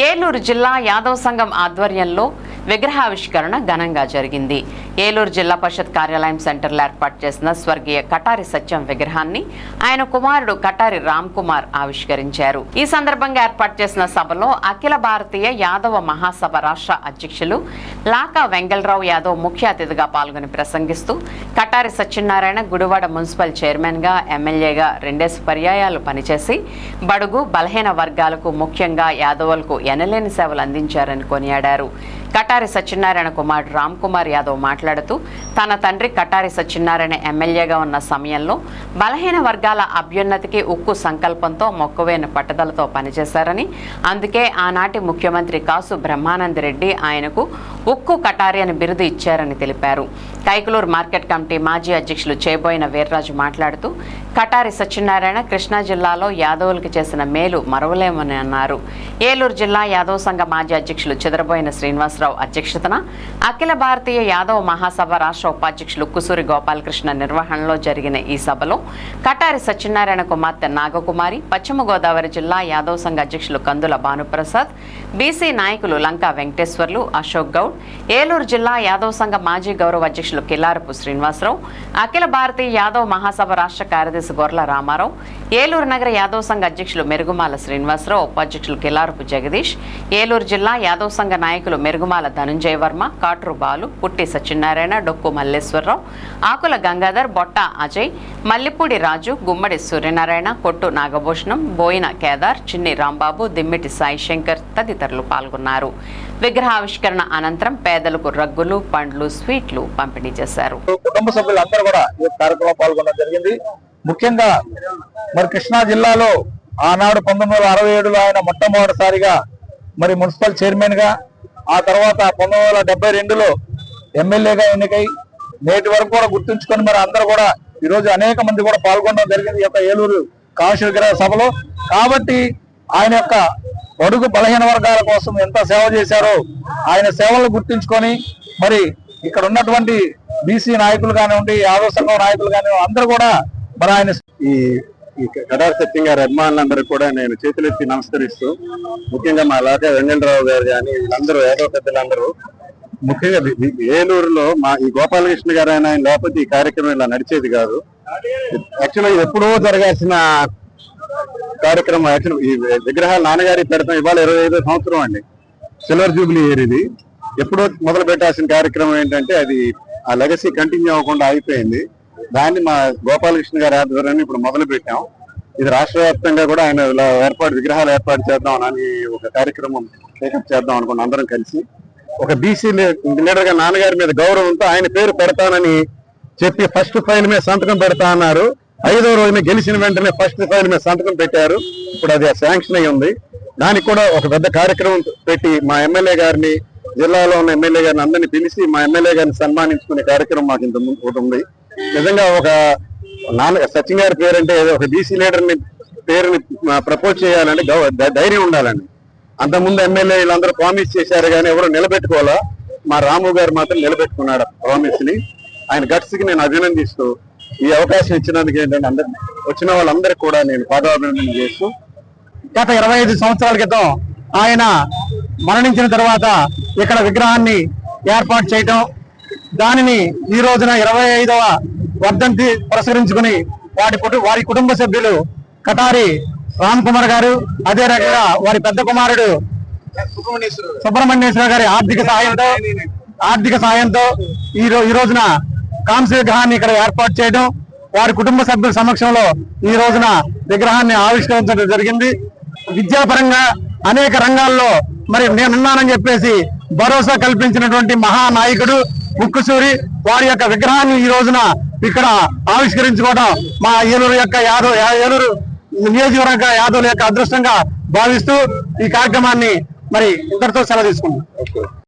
ఏలూరు జిల్లా యాదవ్ సంఘం ఆధ్వర్యంలో విగ్రహావిష్కరణ ఘనంగా జరిగింది. ఏలూరు జిల్లా పరిషత్ కార్యాలయం సెంటర్లో ఏర్పాటు చేసిన స్వర్గీయ కటారి సత్యం విగ్రహాన్ని ఆయన కుమారుడు కటారి రామ్ కుమార్ ఆవిష్కరించారు. ఈ సందర్భంగా ఏర్పాటు చేసిన సభలో అఖిల భారతీయ యాదవ మహాసభ రాష్ట్ర అధ్యక్షులు లాకా వెంగళరావు యాదవ్ ముఖ్య అతిథిగా పాల్గొని ప్రసంగిస్తూ కటారి సత్యనారాయణ గుడివాడ మున్సిపల్ చైర్మన్గా ఎమ్మెల్యేగా రెండేసి పర్యాయాలు పనిచేసి బడుగు బలహీన వర్గాలకు ముఖ్యంగా యాదవులకు ఎనలేని సేవలు అందించారని కొనియాడారు. కటారి సత్యనారాయణ కుమారుడు రామ్ కుమార్ యాదవ్ మాట్లాడుతూ తన తండ్రి కటారి సత్యనారాయణ ఎమ్మెల్యేగా ఉన్న సమయంలో బలహీన వర్గాల అభ్యున్నతికి ఉక్కు సంకల్పంతో మొక్కవేన పట్టుదలతో పనిచేశారని అందుకే ఆనాటి ముఖ్యమంత్రి కాసు బ్రహ్మానంద్ రెడ్డి ఆయనకు ఉక్కు కటారి అని బిరుదు ఇచ్చారని తెలిపారు. కైకులూరు మార్కెట్ కమిటీ మాజీ అధ్యక్షులు చేయబోయిన వీర్రాజు మాట్లాడుతూ కటారి సత్యనారాయణ కృష్ణా జిల్లాలో యాదవులకు చేసిన మేలు మరవలేమని అన్నారు. ఏలూరు జిల్లా యాదవ్ సంఘ మాజీ అధ్యక్షులు చెదరబోయిన శ్రీనివాసరావు అధ్యక్షతన అఖిల భారతీయ యాదవ మహాసభ రాష్ట్ర ఉపాధ్యక్షులు కుసూరి గోపాలకృష్ణ నిర్వహణలో జరిగిన ఈ సభలో కటారి సత్యనారాయణ కుమార్తె నాగకుమారి పశ్చిమ గోదావరి జిల్లా యాదవ్ సంఘ అధ్యక్షులు కందుల భానుప్రసాద్ బీసీ నాయకులు లంకా వెంకటేశ్వర్లు అశోక్ గౌడ్ ఏలూరు జిల్లా యాదవ్ సంఘ మాజీ గౌరవ అధ్యక్షులు కిల్లారపు శ్రీనివాసరావు అఖిల భారతీయ యాదవ్ మహాసభ రాష్ట్ర కార్యదర్శి గొర్ల రామారావు ఏలూరు నగర యాదవ్ సంఘ అధ్యక్షులు మెరుగుమాల శ్రీనివాసరావు ఉపాధ్యక్షులు కిల్లారపు జగదీష్ ఏలూరు జిల్లా యాదవ్ సంఘ నాయకులు మెరుగుమాల ధనుంజయ వర్మ కాట్రు బాలు పుట్టి సత్యనారాయణ డొక్కు మల్లేశ్వరరావు ఆకుల గంగాధర్ బొట్ట అజయ్ మల్లిపూడి రాజు గుమ్మడి సూర్యనారాయణ కొట్టు నాగభూషణం బోయిన కేదార్ చిన్ని రాంబాబు దిమ్మిటి సాయి శంకర్ తదితరులు పాల్గొన్నారు. విగ్రహావిష్కరణ అనంతరం పేదలకు రగ్గులు పండ్లు స్వీట్లు పంపిణీ చేశారు. కుటుంబ సభ్యులందరూ కూడా ఈ కార్యక్రమంలో పాల్గొనడం జరిగింది. ముఖ్యంగా మరి కృష్ణా జిల్లాలో ఆనాడు పంతొమ్మిది వందల అరవై ఏడులో ఆయన మొట్టమొదటిసారిగా మరి మున్సిపల్ చైర్మన్గా ఆ తర్వాత పంతొమ్మిది వందల డెబ్బై రెండులో ఎమ్మెల్యేగా ఎన్నికై నేటి వరకు కూడా గుర్తుంచుకొని మరి అందరూ కూడా ఈరోజు అనేక మంది కూడా పాల్గొనడం జరిగింది ఈ యొక్క ఏలూరు కాశీగ్రహ సభలో. కాబట్టి ఆయన యొక్క బడుగు బలహీన వర్గాల కోసం ఎంత సేవ చేశారో ఆయన సేవలు గుర్తుంచుకొని మరి ఇక్కడ ఉన్నటువంటి బీసీ నాయకులు కానివ్వండి యాదవ సంఘం నాయకులు కానివ్వండి అందరూ కూడా మరి ఆయన ఈ ఈ కటార్ సత్యం గారి అభిమానులందరూ కూడా నేను చేతులెత్తి నమస్కరిస్తూ ముఖ్యంగా మా లాగా వెంకటరావు గారు కానీ వీళ్ళందరూ ఏదో పెద్దలందరూ ముఖ్యంగా ఏలూరులో మా ఈ గోపాలకృష్ణ గారు ఆయన లేకపోతే ఈ కార్యక్రమం ఇలా నడిచేది కాదు. యాక్చువల్గా ఎప్పుడో జరగాల్సిన కార్యక్రమం యాక్చువల్ ఈ విగ్రహాలు నాన్నగారి పెడతాం ఇవాళ ఇరవై ఐదో సంవత్సరం అండి. సిల్వర్ జూబ్లీ ఇయర్ ఇది. ఎప్పుడో మొదలు పెట్టాల్సిన కార్యక్రమం ఏంటంటే అది ఆ లెగసీ కంటిన్యూ అవ్వకుండా అయిపోయింది దాన్ని మా గోపాలకృష్ణ గారి ఆధ్వర్యాన్ని ఇప్పుడు మొదలు పెట్టాం ఇది రాష్ట్ర వ్యాప్తంగా కూడా ఆయన ఇలా ఏర్పాటు విగ్రహాలు ఏర్పాటు చేద్దాం అని ఒక కార్యక్రమం టేకప్ చేద్దాం అనుకున్నాం అందరం కలిసి. ఒక బీసీ లీడర్గా నాన్నగారి మీద గౌరవంతో ఆయన పేరు పెడతానని చెప్పి ఫస్ట్ ఫైల్ మీద సంతకం పెడతా అన్నారు. ఐదో రోజున గెలిచిన వెంటనే ఫస్ట్ ఫైల్ మీద సంతకం పెట్టారు. ఇప్పుడు అది శాంక్షన్ అయి ఉంది. దానికి కూడా ఒక పెద్ద కార్యక్రమం పెట్టి మా ఎమ్మెల్యే గారిని జిల్లాలో ఉన్న ఎమ్మెల్యే గారిని అందరినీ పిలిచి మా ఎమ్మెల్యే గారిని సన్మానించుకునే కార్యక్రమం మాకు ఇంత ముందు ఒకటి ఉంది. నిజంగా ఒక నాన్న సచిన్ గారి పేరు అంటే ఒక బీసీ లీడర్ని పేరుని ప్రపోజ్ చేయాలంటే ధైర్యం ఉండాలండి. అంతకుముందు ఎమ్మెల్యే వీళ్ళందరూ ప్రామిస్ చేశారు కానీ ఎవరు నిలబెట్టుకోవాలా? మా రాము గారు మాత్రం నిలబెట్టుకున్నాడు ప్రామిస్ని ఆయన గట్స్కి నేను అభినందిస్తూ ఈ అవకాశం ఇచ్చినందుకు ఏంటంటే అందరు వచ్చిన వాళ్ళందరికీ కూడా నేను పాదాభినందన చేస్తూ గత ఇరవై ఐదు సంవత్సరాల క్రితం ఆయన మరణించిన తర్వాత ఇక్కడ విగ్రహాన్ని ఏర్పాటు చేయటం దానిని ఈ రోజున ఇరవై ఐదవ వర్ధంతి పురస్కరించుకుని వారి వారి కుటుంబ సభ్యులు కటారి రామ్ కుమార్ గారు అదే రకంగా వారి పెద్ద కుమారుడు సుబ్రహ్మణ్యేశ్వర గారి ఆర్థిక సహాయంతో ఆర్థిక సహాయంతో ఈ రో- ఈ రోజున కాంస్య విగ్రహాన్ని ఇక్కడ ఏర్పాటు చేయడం వారి కుటుంబ సభ్యుల సమక్షంలో ఈ రోజున విగ్రహాన్ని ఆవిష్కరించడం జరిగింది. విద్యాపరంగా అనేక రంగాల్లో మరి నేనున్నానని చెప్పేసి భరోసా కల్పించినటువంటి మహానాయకుడు ముక్కుసూరి వారి యొక్క విగ్రహాన్ని ఈ రోజున ఇక్కడ ఆవిష్కరించుకోవడం మా ఏలూరు యొక్క యాదవ్ ఏలూరు నియోజకవర్గ యాదవుల యొక్క అదృష్టంగా భావిస్తూ ఈ కార్యక్రమాన్ని మరి ఇంతటితో సెలవు తీసుకుంటాం